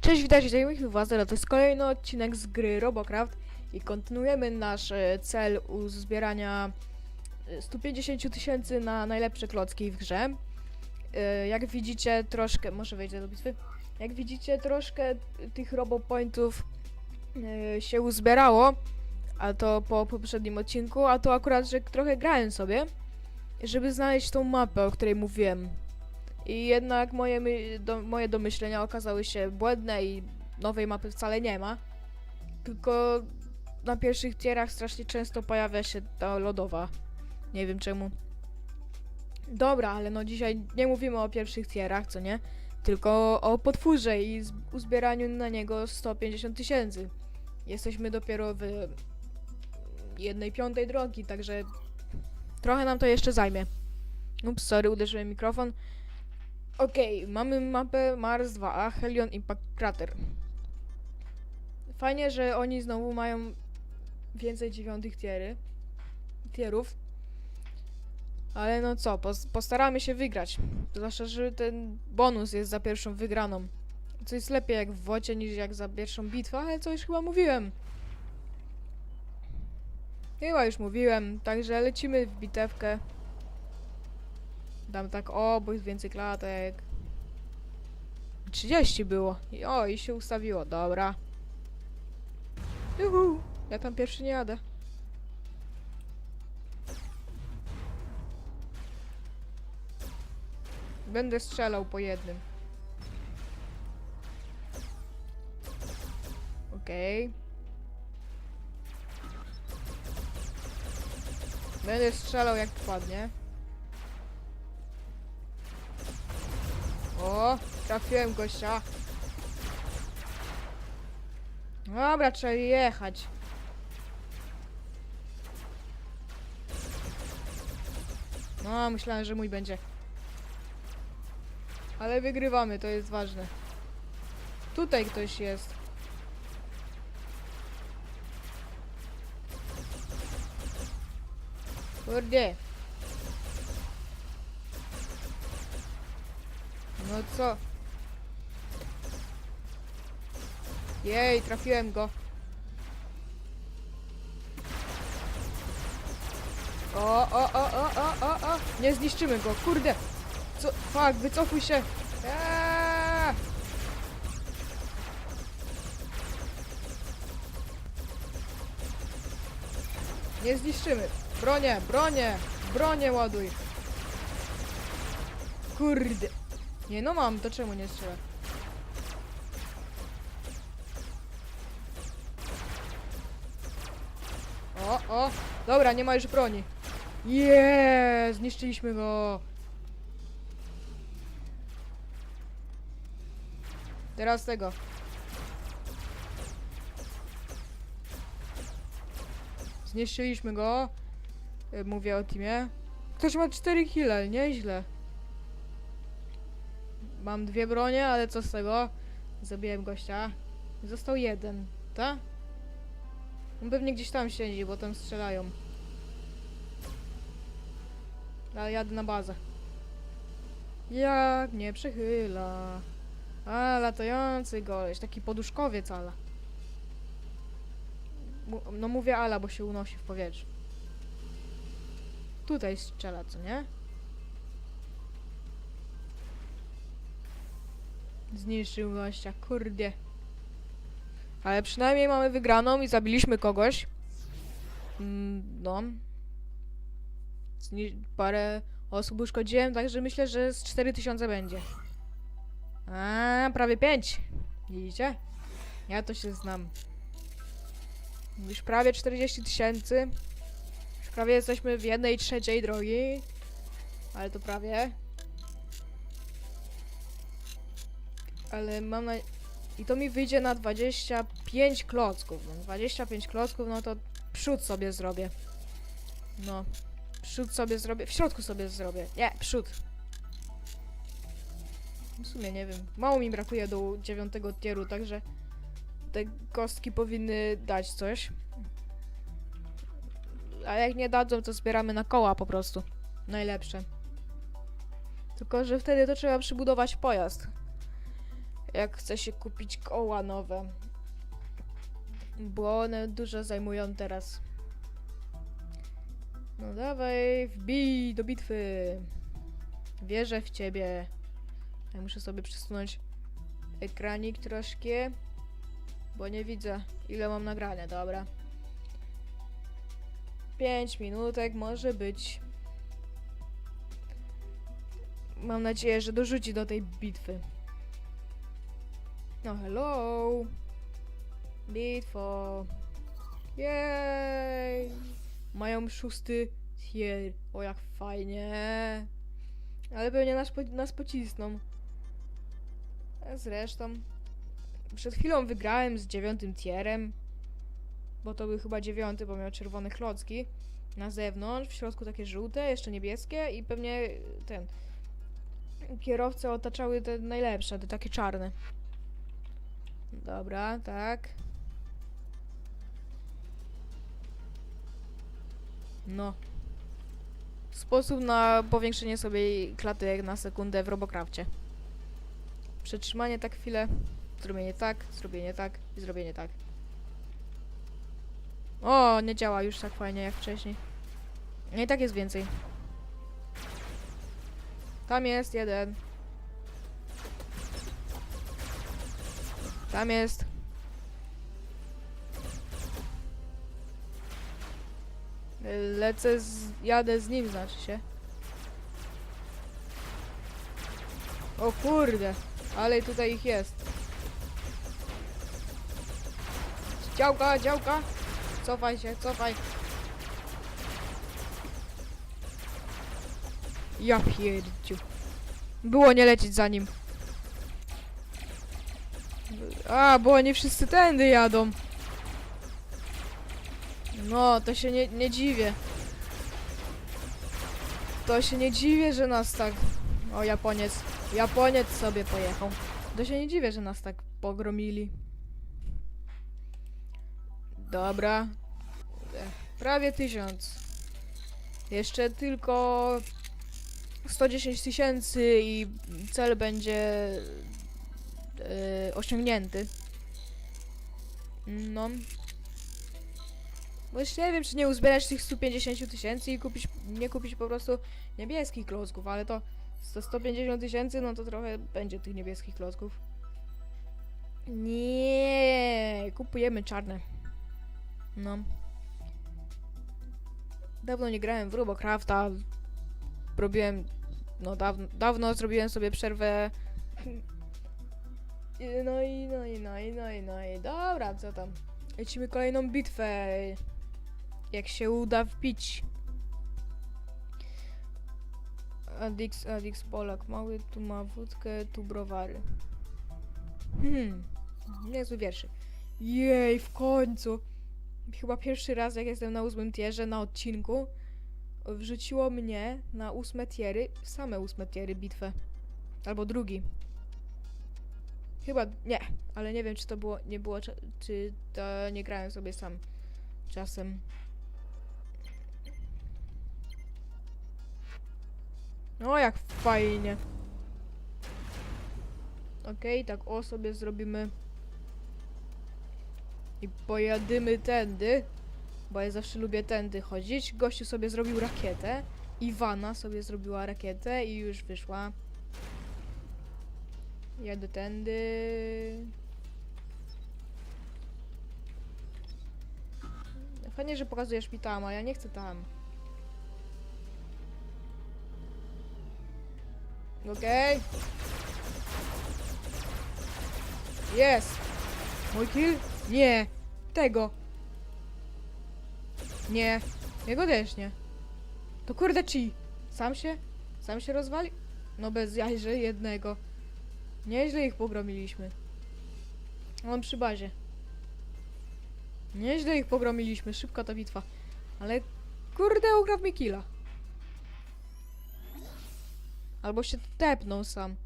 Cześć, witajcie, zajmujmy was, to jest kolejny odcinek z gry Robocraft i kontynuujemy nasz e, cel uzbierania e, 150 tysięcy na najlepsze klocki w grze. E, Jak widzicie, troszkę, może wejdę do bitwy, jak widzicie, troszkę tych robopointów e, się uzbierało, a to po poprzednim odcinku, a to akurat, że trochę grałem sobie, żeby znaleźć tą mapę, o której mówiłem. I jednak moje, do, moje domyślenia okazały się błędne i nowej mapy wcale nie ma. Tylko na pierwszych tierach strasznie często pojawia się ta lodowa. Nie wiem czemu. Dobra, ale no dzisiaj nie mówimy o pierwszych tierach, co nie? Tylko o potwórze i uzbieraniu na niego 150 tysięcy. Jesteśmy dopiero w jednej piątej drogi, także trochę nam to jeszcze zajmie. Ups, sorry, uderzyłem mikrofon. Okej, mamy mapę Mars 2A, Helion Impact Crater. Fajnie, że oni znowu mają więcej dziewiątych tiery, tierów. Ale no co, pos postaramy się wygrać. Zwłaszcza, że ten bonus jest za pierwszą wygraną. Co jest lepiej jak w wocie niż jak za pierwszą bitwę, ale co już chyba mówiłem. Chyba już mówiłem, także lecimy w bitewkę. Dam tak, o, bo jest więcej klatek. 30 było. I, o, i się ustawiło, dobra. Juhu, ja tam pierwszy nie jadę. Będę strzelał po jednym. Okej. Będę strzelał jak wpadnie. O, trafiłem gościa. Dobra, trzeba jechać. No, myślałem, że mój będzie. Ale wygrywamy, to jest ważne. Tutaj ktoś jest. Kurde. No co? Jej, trafiłem go. O, o, o, o, o, o, o. Nie zniszczymy go, kurde. Co? Fuck, wycofuj się. Eee! Nie zniszczymy. Bronię, bronię, bronię ładuj. Kurde. Nie no mam, to czemu nie strzelę? O, o, dobra, nie ma już broni. Jeee, zniszczyliśmy go. Teraz tego. Zniszczyliśmy go. Y, Mówię o teamie. Ktoś ma 4 kile, nieźle. Mam dwie bronie, ale co z tego? Zabiłem gościa. Został jeden, tak? On pewnie gdzieś tam siedzi, bo tam strzelają. Ale jadę na bazę. Jak nie przychyla. A, latający goleś, taki poduszkowiec ala. No mówię ala, bo się unosi w powietrzu. Tutaj strzela, co nie? Zniszczył gościa, kurde. Ale przynajmniej mamy wygraną i zabiliśmy kogoś. Mm, no. Zni- parę osób uszkodziłem, także myślę, że z 4000 będzie. A, prawie 5. Widzicie? Ja to się znam. Już prawie 40 tysięcy. Prawie jesteśmy w jednej trzeciej drogi. Ale to prawie. Ale mam na... I to mi wyjdzie na 25 klocków. No, 25 klocków, no to przód sobie zrobię. No. Przód sobie zrobię. W środku sobie zrobię. Nie, przód. W sumie nie wiem. Mało mi brakuje do dziewiątego tieru, także te kostki powinny dać coś. A jak nie dadzą, to zbieramy na koła po prostu. Najlepsze. Tylko, że wtedy to trzeba przybudować pojazd. Jak chce się kupić koła nowe. Bo one dużo zajmują teraz. No dawaj, wbij do bitwy. Wierzę w ciebie. Ja muszę sobie przesunąć ekranik troszkę. Bo nie widzę, ile mam nagrania, dobra. 5 minutek może być. Mam nadzieję, że dorzuci do tej bitwy. No hello. Bitwo. Jej. Mają szósty tier. O jak fajnie. Ale pewnie nas, po, nas pocisną. Zresztą. Przed chwilą wygrałem z dziewiątym tierem. Bo to był chyba dziewiąty, bo miał czerwone klocki. Na zewnątrz, w środku takie żółte, jeszcze niebieskie i pewnie ten. Kierowce otaczały te najlepsze, te takie czarne. Dobra, tak. No. Sposób na powiększenie sobie klatek na sekundę w Robocrafcie. Przetrzymanie tak chwilę, zrobienie tak, zrobienie tak i zrobienie tak. O, nie działa już tak fajnie jak wcześniej. No i tak jest więcej. Tam jest jeden. Tam jest. Lecę z... jadę z nim, znaczy się. O kurde, ale tutaj ich jest. Działka, działka. Cofaj się, cofaj. Ja pierdziu. Było nie lecieć za nim. A, bo oni wszyscy tędy jadą. No, to się nie, nie dziwię. To się nie dziwię, że nas tak... O, Japoniec. Japoniec sobie pojechał. To się nie dziwię, że nas tak pogromili. Dobra. Prawie tysiąc. Jeszcze tylko 110 tysięcy i cel będzie e, osiągnięty. No. Właśnie nie wiem, czy nie uzbierać tych 150 tysięcy i kupić, nie kupić po prostu niebieskich klocków, ale to 100, 150 tysięcy, no to trochę będzie tych niebieskich klocków. Nie, kupujemy czarne. No. Dawno nie grałem w Robocrafta. Robiłem. No, dawno, dawno zrobiłem sobie przerwę. No i, no i, no i, no i, no i. Dobra, co tam? Lecimy kolejną bitwę. Jak się uda wbić. Adix, Adix Polak. Mały, tu ma wódkę, tu browary. Hmm. Niezły wierszyk. Jej, w końcu. Chyba pierwszy raz, jak jestem na ósmym tierze na odcinku, wrzuciło mnie na ósme tiery, same ósme tiery bitwę. Albo drugi. Chyba nie, ale nie wiem, czy to było, nie było, czy to nie grałem sobie sam czasem. O, jak fajnie. Okej, tak o sobie zrobimy. I pojadymy tędy, bo ja zawsze lubię tędy chodzić. Gościu sobie zrobił rakietę. Iwana sobie zrobiła rakietę i już wyszła. Jadę tędy. Fajnie, że pokazujesz mi tam, a ja nie chcę tam. Okej. Jest. Mój kill? Nie. Tego. Nie. Jego też nie. To kurde chi. Sam się? Sam się rozwali? No bez jajże jednego. Nieźle ich pogromiliśmy. On przy bazie. Nieźle ich pogromiliśmy. Szybka ta bitwa. Ale kurde ukradł mi killa. Albo się tepnął sam.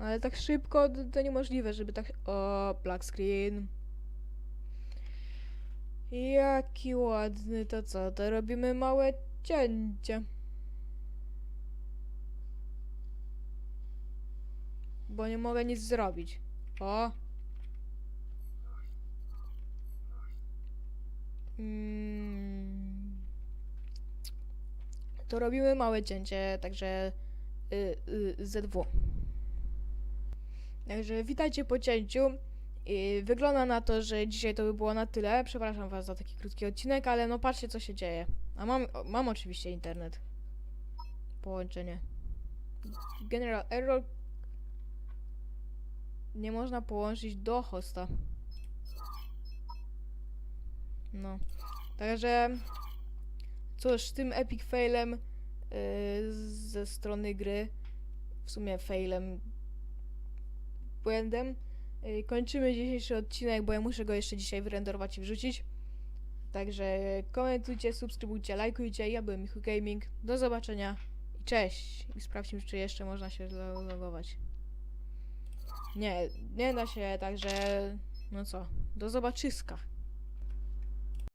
Ale tak szybko to, to niemożliwe, żeby tak... O, black screen. Jaki ładny, to co, to robimy małe cięcie. Bo nie mogę nic zrobić. O! Mm. To robimy małe cięcie, także y, y, ZW. Także witajcie po cięciu. Wygląda na to, że dzisiaj to by było na tyle. Przepraszam was za taki krótki odcinek, ale no patrzcie co się dzieje. A mam, mam oczywiście internet. Połączenie. General error. Nie można połączyć do hosta. No. Także cóż, tym epic failem yy, ze strony gry, w sumie failem, błędem, kończymy dzisiejszy odcinek, bo ja muszę go jeszcze dzisiaj wyrenderować i wrzucić. Także komentujcie, subskrybujcie, lajkujcie. Ja byłem Michu Gaming. Do zobaczenia i cześć. I sprawdźmy, czy jeszcze można się logować. Nie, nie da się, także no co, do zobaczyska.